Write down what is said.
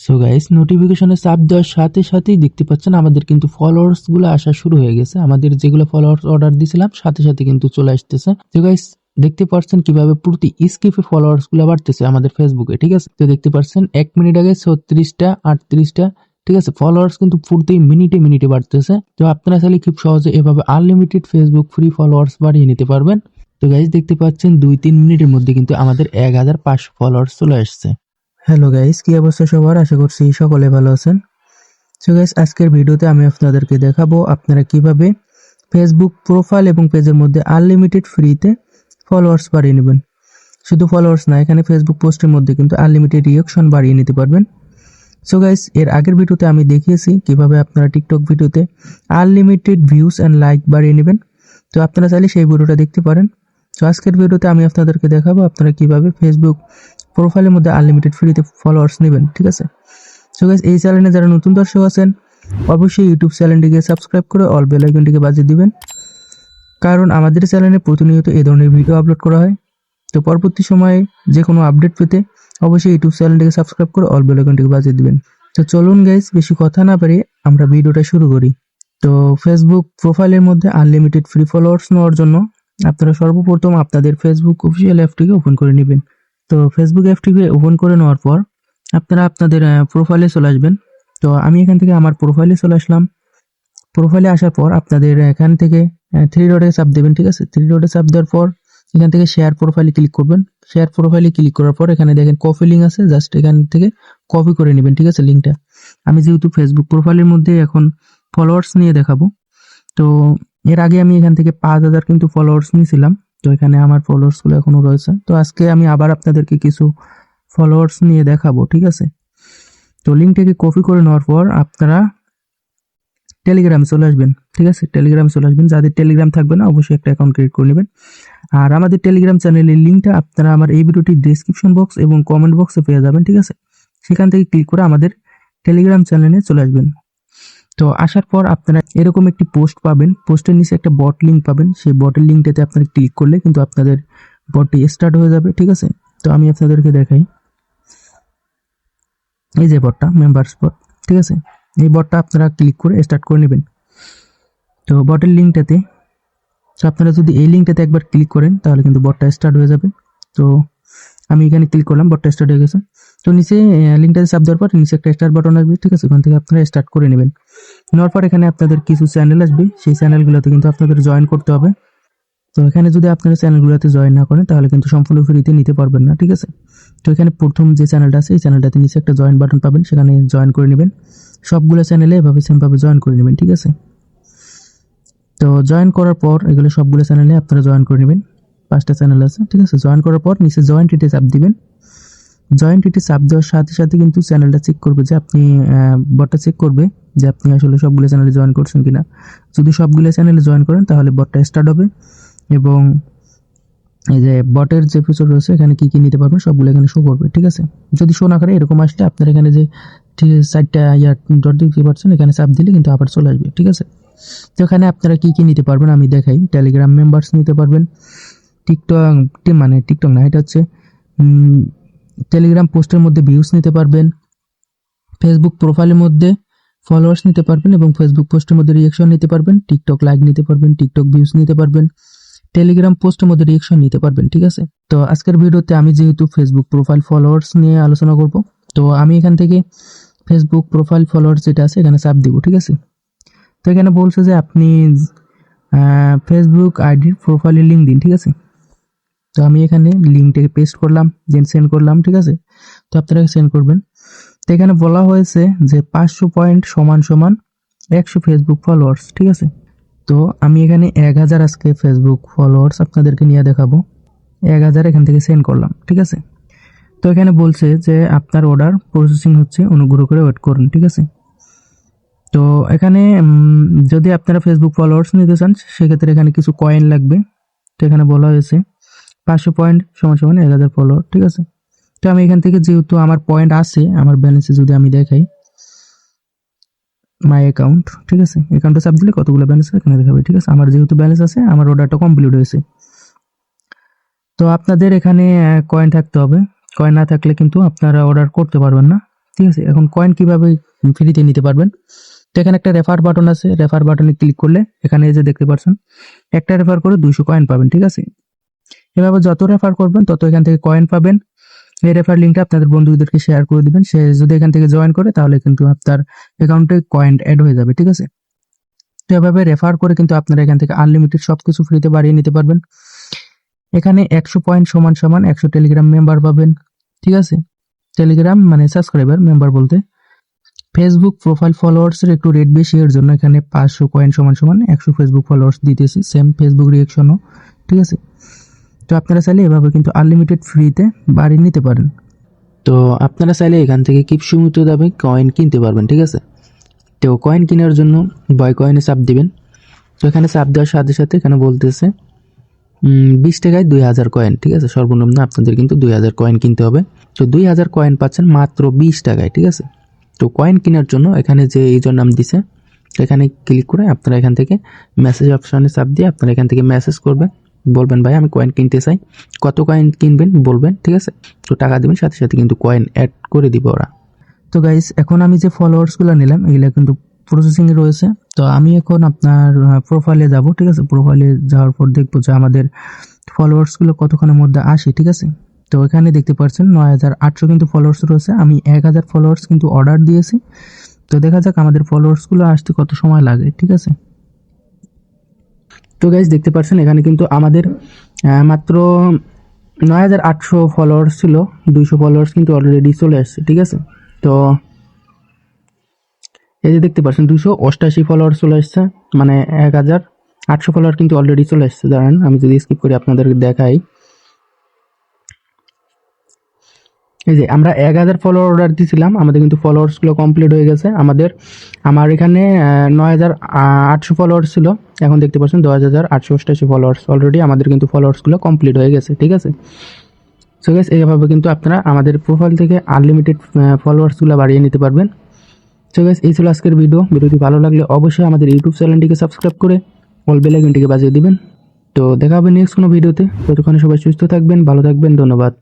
So guys নোটিফিকেশনে চাপ দেওয়ার সাথে সাথেই দেখতে পাচ্ছেন আমাদের কিন্তু ফলোয়ার্সগুলো আসা শুরু হয়ে গেছে। আমাদের যেগুলো ফলোয়ার্স অর্ডার দিয়েছিলাম সাথে সাথে কিন্তু চলে আসতেছে। তো গাইস দেখতে পাচ্ছেন কীভাবে প্রতি স্কিপে ফলোয়ার্সগুলো বাড়তেছে আমাদের ফেসবুকে ঠিক আছে? তো দেখতে পাচ্ছেন, এক মিনিট আগে ছত্রিশটা, আটত্রিশটা, ঠিক আছে? ফলোয়ার্স কিন্তু প্রতি মিনিটে মিনিটে বাড়তেছে। তো আপনারা চাইলে খুব সহজে এভাবে আনলিমিটেড ফেসবুক ফ্রি ফলোয়ার্স বাড়িয়ে নিতে পারবেন। তো গাইজ দেখতে পাচ্ছেন দুই তিন মিনিটের মধ্যে কিন্তু আমাদের এক হাজার পাঁচশো ফলোয়ার্স চলে আসছে। হ্যালো গাইস কি অবস্থা সবার? আশা করছি সকলে ভালো আছেন। সো গাইস আজকের ভিডিওতে আমি আপনাদেরকে দেখাবো আপনারা কীভাবে ফেসবুক প্রোফাইল এবং পেজের মধ্যে আনলিমিটেড ফ্রিতে ফলোয়ার্স বাড়িয়ে নেবেন। শুধু ফলোয়ার্স না, এখানে ফেসবুক পোস্টের মধ্যে কিন্তু আনলিমিটেড রিয়াকশন বাড়িয়ে নিতে পারবেন। সো গাইস এর আগের ভিডিওতে আমি দেখিয়েছি কীভাবে আপনারা টিকটক ভিডিওতে আনলিমিটেড ভিউজ অ্যান্ড লাইক বাড়িয়ে নেবেন। তো আপনারা চাইলে সেই ভিডিওটা দেখতে পারেন। তো আজকের ভিডিওতে আমি আপনাদেরকে দেখাবো আপনারা কীভাবে ফেসবুক প্রোফাইলের মধ্যে আনলিমিটেড ফ্রিতে ফলোয়ার্স নেবেন, ঠিক আছে? সো গাইস এই চ্যানেলে যারা নতুন দর্শক আছেন, অবশ্যই ইউটিউব চ্যানেলটিকে সাবস্ক্রাইব করে অল বেল আইকনটিকে বাজিয়ে দিবেন। কারণ আমাদের চ্যানেলে প্রতিনিয়ত এই ধরনের ভিডিও আপলোড করা হয়। তো পরবর্তী সময়ে যে কোনো আপডেট পেতে অবশ্যই ইউটিউব চ্যানেলটিকে সাবস্ক্রাইব করে অল বেল আইকনটিকে বাজিয়ে দিবেন। তো চলুন গাইস বেশি কথা না পারি আমরা ভিডিওটা শুরু করি। তো ফেসবুক প্রোফাইলের মধ্যে আনলিমিটেড ফ্রি ফলোয়ার্স নেওয়ার জন্য আপনারা সর্বপ্রথম আপনাদের ফেসবুক অফিসিয়াল অ্যাপটিকে ওপেন করে নেবেন। তো ফেসবুক অ্যাপটিকে ওপেন করে নেওয়ার পর আপনারা আপনাদের প্রোফাইলে চলে আসবেন। তো আমি এখান থেকে আমার প্রোফাইলে চলে আসলাম। প্রোফাইলে আসার পর আপনাদের এখান থেকে থ্রি ডটে চাপ দেবেন, ঠিক আছে? থ্রি ডটে চাপ দেওয়ার পর এখান থেকে শেয়ার প্রোফাইলে ক্লিক করবেন। শেয়ার প্রোফাইলে ক্লিক করার পর এখানে দেখেন কপি লিঙ্ক আছে জাস্ট এখান থেকে কপি করে নেবেন, ঠিক আছে লিঙ্কটা আমি যেহেতু ফেসবুক প্রোফাইলের মধ্যে এখন ফলোয়ার্স নিয়ে দেখাবো, তো এর আগে আমি এখান থেকে পাঁচ হাজার কিন্তু ফলোয়ার্স নিয়েছিলাম। তো এখানে আমার ফলোয়ার্সগুলো এখনও রয়েছে। তো আজকে আমি আবার আপনাদেরকে কিছু ফলোয়ার্স নিয়ে দেখাবো, ঠিক আছে? তো লিঙ্কটাকে কপি করে নেওয়ার পর আপনারা টেলিগ্রামে চলে আসবেন, ঠিক আছে? টেলিগ্রামে চলে আসবেন। যাদের টেলিগ্রাম থাকবে না, অবশ্যই একটা অ্যাকাউন্ট ক্রিয়েট করে নেবেন। আর আমাদের টেলিগ্রাম চ্যানেলের লিঙ্কটা আপনারা আমার এই ভিডিওটির ডিসক্রিপশন বক্স এবং কমেন্ট বক্সে পেয়ে যাবেন, ঠিক আছে? সেখান থেকে ক্লিক করে আমাদের টেলিগ্রাম চ্যানেলে চলে আসবেন। তো আসার পর আপনারা এরকম একটি পোস্ট পাবেন। পোস্টের নিচে একটা বট লিঙ্ক পাবেন। সেই বটের লিঙ্কটাতে আপনারা ক্লিক করলে কিন্তু আপনাদের বটটি স্টার্ট হয়ে যাবে, ঠিক আছে? তো আমি আপনাদেরকে দেখাই। এই যে বটটা মেম্বার্স বট ঠিক আছে? এই বটটা আপনারা ক্লিক করে স্টার্ট করে নেবেন। তো বটের লিঙ্কটাতে তো আপনারা যদি এই লিঙ্কটাতে একবার ক্লিক করেন, তাহলে কিন্তু বটটা স্টার্ট হয়ে যাবে। তো আমি এখানে ক্লিক করলাম বটটা স্টার্ট হয়ে গেছে। তো নিচে লিঙ্কটাতে চাপ দেওয়ার পর নিচে একটা স্টার্ট বাটন আসবে, ঠিক আছে? ওখান থেকে আপনারা স্টার্ট করে নেবেন। নেওয়ার পর এখানে আপনাদের কিছু চ্যানেল আসবে। সেই চ্যানেলগুলোতে কিন্তু আপনাদের জয়েন করতে হবে। তো এখানে যদি আপনারা চ্যানেলগুলোতে জয়েন না করেন, তাহলে কিন্তু সম্পূর্ণ ফ্রিতে নিতে পারবেন না, ঠিক আছে? তো এখানে প্রথম যে চ্যানেলটা আছে, এই চ্যানেলটাতে নিচে একটা জয়েন বাটন পাবেন। সেখানে জয়েন করে নেবেন। সবগুলো চ্যানেলে এভাবে সেমভাবে জয়েন করে নেবেন, ঠিক আছে? তো জয়েন করার পর এগুলো সবগুলো চ্যানেলে আপনারা জয়েন করে নেবেন। পাঁচটা চ্যানেল আছে, ঠিক আছে? জয়েন করার পর নিচে জয়েন টিটে চাপ দিবেন। জয়েন টিটে চাপ দেওয়ার সাথে সাথে কিন্তু চ্যানেলটা চেক করবে যে আপনি বটটা চেক করবে যে আপনি আসলে সবগুলো চ্যানেলে জয়েন করছেন কিনা। যদি সবগুলো চ্যানেলে জয়েন করেন, তাহলে বটটা স্টার্ট হবে এবং এই যে বটের যে ফিচার রয়েছে, এখানে কি কি নিতে পারবেন, সবগুলো এখানে শো করবে, ঠিক আছে? যদি শো না করে, এরকম আসলে আপনার এখানে যে সাইডটা ইয়ার ডট দেখতে পাচ্ছেন, এখানে চাপ দিলে কিন্তু আবার চলে আসবে, ঠিক আছে? তো এখানে আপনারা কী কী নিতে পারবেন আমি দেখাই। টেলিগ্রাম মেম্বার্স নিতে পারবেন টিকটক মানে টিকটক না, এটা হচ্ছে টেলিগ্রাম পোস্টের মধ্যে ভিউজ নিতে পারবেন ফেসবুক প্রোফাইলের মধ্যে ফলোয়ার্স নিতে পারবেন এবং ফেসবুক পোস্টের মধ্যে রিয়েকশন নিতে পারবেন টিকটক লাইক নিতে পারবেন টিকটক ভিউজ নিতে পারবেন টেলিগ্রাম পোস্টের মধ্যে রিয়েকশন নিতে পারবেন, ঠিক আছে? তো আজকের ভিডিওতে আমি যেহেতু ফেসবুক প্রোফাইল ফলোয়ার্স নিয়ে আলোচনা করব, তো আমি এখান থেকে ফেসবুক প্রোফাইল ফলোয়ার্স যেটা আছে এখানে চাপ দিব, ঠিক আছে? তো এখানে বলছে যে আপনি ফেসবুক আইডির প্রোফাইলের লিঙ্ক দিন, ঠিক আছে? তো আমি এখানে লিঙ্কটাকে পেস্ট করলাম দেন সেন্ড করলাম, ঠিক আছে? তো আপনারা সেন্ড করবেন। তো এখানে বলা হয়েছে যে পাঁচশো পয়েন্ট সমান সমান একশো ফেসবুক ফলোয়ার্স ঠিক আছে? তো আমি এখানে এক হাজার আজকে ফেসবুক ফলোয়ার্স আপনাদেরকে নিয়ে দেখাবো। এক হাজার এখান থেকে সেন্ড করলাম, ঠিক আছে? তো এখানে বলছে যে আপনার অর্ডার প্রসেসিং হচ্ছে, অনুগ্রহ করে ওয়েট করুন, ঠিক আছে? তো এখানে যদি আপনারা ফেসবুক ফলোয়ার্স নিতে চান, সেক্ষেত্রে এখানে কিছু কয়েন লাগবে। তো এখানে বলা হয়েছে পাঁচশো পয়েন্ট সমান সমান এক হাজার ফলোয়ার ঠিক আছে? তো আমি এখান থেকে যেহেতু আমার পয়েন্ট আছে, আমার ব্যালেন্সে যদি আমি দেখাই মাই অ্যাকাউন্ট ঠিক আছে? অ্যাকাউন্টে চাপ দিলে কতগুলো ব্যালেন্স এখানে দেখাবে, ঠিক আছে? আমার যেহেতু ব্যালেন্স আছে, আমার অর্ডারটা কমপ্লিট হয়েছে। তো আপনাদের এখানে কয়েন থাকতে হবে। কয়েন না থাকলে কিন্তু আপনারা অর্ডার করতে পারবেন না, ঠিক আছে? এখন কয়েন কীভাবে ফ্রিতে নিতে পারবেন? তো এখানে একটা রেফার বাটন আছে। রেফার বাটনে ক্লিক করলে এখানে যে দেখতে পাচ্ছেন, একটা রেফার করে দুইশো কয়েন পাবেন, ঠিক আছে? এভাবে যত রেফার করবেন, তত এখান থেকে কয়েন পাবেন। এই রেফার লিঙ্কটা আপনাদের বন্ধুদেরকে শেয়ার করে দিবেন। সে যদি এখান থেকে জয়েন করে, তাহলে কিন্তু আপনার অ্যাকাউন্টে কয়েন অ্যাড হয়ে যাবে, ঠিক আছে? তো এভাবে রেফার করে কিন্তু আপনারা এখান থেকে আনলিমিটেড সবকিছু ফ্রিতে বাড়িয়ে নিতে পারবেন। এখানে একশো পয়েন্ট সমান সমান একশো টেলিগ্রাম মেম্বার পাবেন, ঠিক আছে? টেলিগ্রাম মানে সাবস্ক্রাইবার মেম্বার বলতে। ফেসবুক প্রোফাইল ফলোয়ার্সের একটু রেট বেশি, এর জন্য এখানে পাঁচশো কয়েন সমান সমান একশো ফেসবুক ফলোয়ার্স দিতেছি। সেম ফেসবুক রিয়েকশনও ঠিক আছে? তো আপনারা চাইলে এভাবে কিন্তু আনলিমিটেড ফ্রিতে বাড়ি নিতে পারেন। তো আপনারা চাইলে এখান থেকে কিপসুমিত দামে কয়েন কিনতে পারবেন, ঠিক আছে? তো কয়েন কেনার জন্য বয় কয়েনে চাপ দিবেন। তো এখানে চাপ দেওয়ার সাথে সাথে এখানে বলতেছে বিশ টাকায় দুই হাজার কয়েন ঠিক আছে? সর্বনিম্ন আপনাদের কিন্তু দুই হাজার কয়েন কিনতে হবে। তো দুই হাজার কয়েন পাচ্ছেন মাত্র বিশ টাকায়, ঠিক আছে? তো কয়েন কেনার জন্য এখানে যে ইউজার নাম দিছে, এখানে ক্লিক করে আপনারা এখান থেকে মেসেজ অপশানে চাপ দিয়ে আপনারা এখান থেকে মেসেজ করবেন। বলবেন, ভাই, আমি কয়েন কিনতে চাই। কত কয়েন কিনবেন? বলবেন, ঠিক আছে। তো টাকা দেবেন, সাথে সাথে কিন্তু কয়েন অ্যাড করে দিবে ওরা। তো গাইস এখন আমি যে ফলোয়ার্সগুলো নিলাম, এগুলো কিন্তু প্রসেসিংয়ে রয়েছে। তো আমি এখন আপনার প্রোফাইলে যাব, ঠিক আছে? প্রোফাইলে যাওয়ার পর দেখব যে আমাদের ফলোয়ার্সগুলো কতক্ষণের মধ্যে আসে, ঠিক আছে? তো এখানে দেখতে পাচ্ছেন, নয় হাজার আটশো কিন্তু ফলোয়ার্স রয়েছে। আমি এক হাজার ফলোয়ার্স কিন্তু অর্ডার দিয়েছি। তো দেখা যাক আমাদের ফলোয়ার্সগুলো আসতে কত সময় লাগে, ঠিক আছে? তো গাইজ দেখতে পাচ্ছেন এখানে কিন্তু আমাদের মাত্র নয় হাজার আটশো ফলোয়ার্স ছিল, দুইশো ফলোয়ার্স কিন্তু অলরেডি চলে আসছে, ঠিক আছে? তো এই যে দেখতে পাচ্ছেন দুশো অষ্টাশি ফলোয়ার চলে আসছে মানে এক হাজার আটশো ফলোয়ার কিন্তু অলরেডি চলে আসছে, দাঁড়ান, আমি যদি স্কিপ করি আপনাদের দেখাই। এই যে আমরা এক হাজার ফলোয়ার অর্ডার দিয়েছিলাম আমাদের কিন্তু ফলোয়ার্সগুলো কমপ্লিট হয়ে গেছে। আমাদের, আমার এখানে নয় হাজার আটশো ফলোয়ার্স ছিল। এখন দেখতে পাচ্ছেন দশ হাজার আটশো অষ্টাশি ফলোয়ার্স অলরেডি আমাদের কিন্তু ফলোয়ার্সগুলো কমপ্লিট হয়ে গেছে, ঠিক আছে? সো গেস এইভাবে কিন্তু আপনারা আমাদের প্রোফাইল থেকে আনলিমিটেড ফলোয়ার্সগুলো বাড়িয়ে নিতে পারবেন। সো গাইস এই ছিল আজকের ভিডিও ভিডিওটি ভালো লাগলে অবশ্যই আমাদের ইউটিউব চ্যানেলটিকে সাবস্ক্রাইব করে অল বেল আইকনটিকে বাজিয়ে দিবেন। তো দেখা হবে নেক্সট কোনো ভিডিওতে ততক্ষণে সবাই সুস্থ থাকবেন, ভালো থাকবেন, ধন্যবাদ।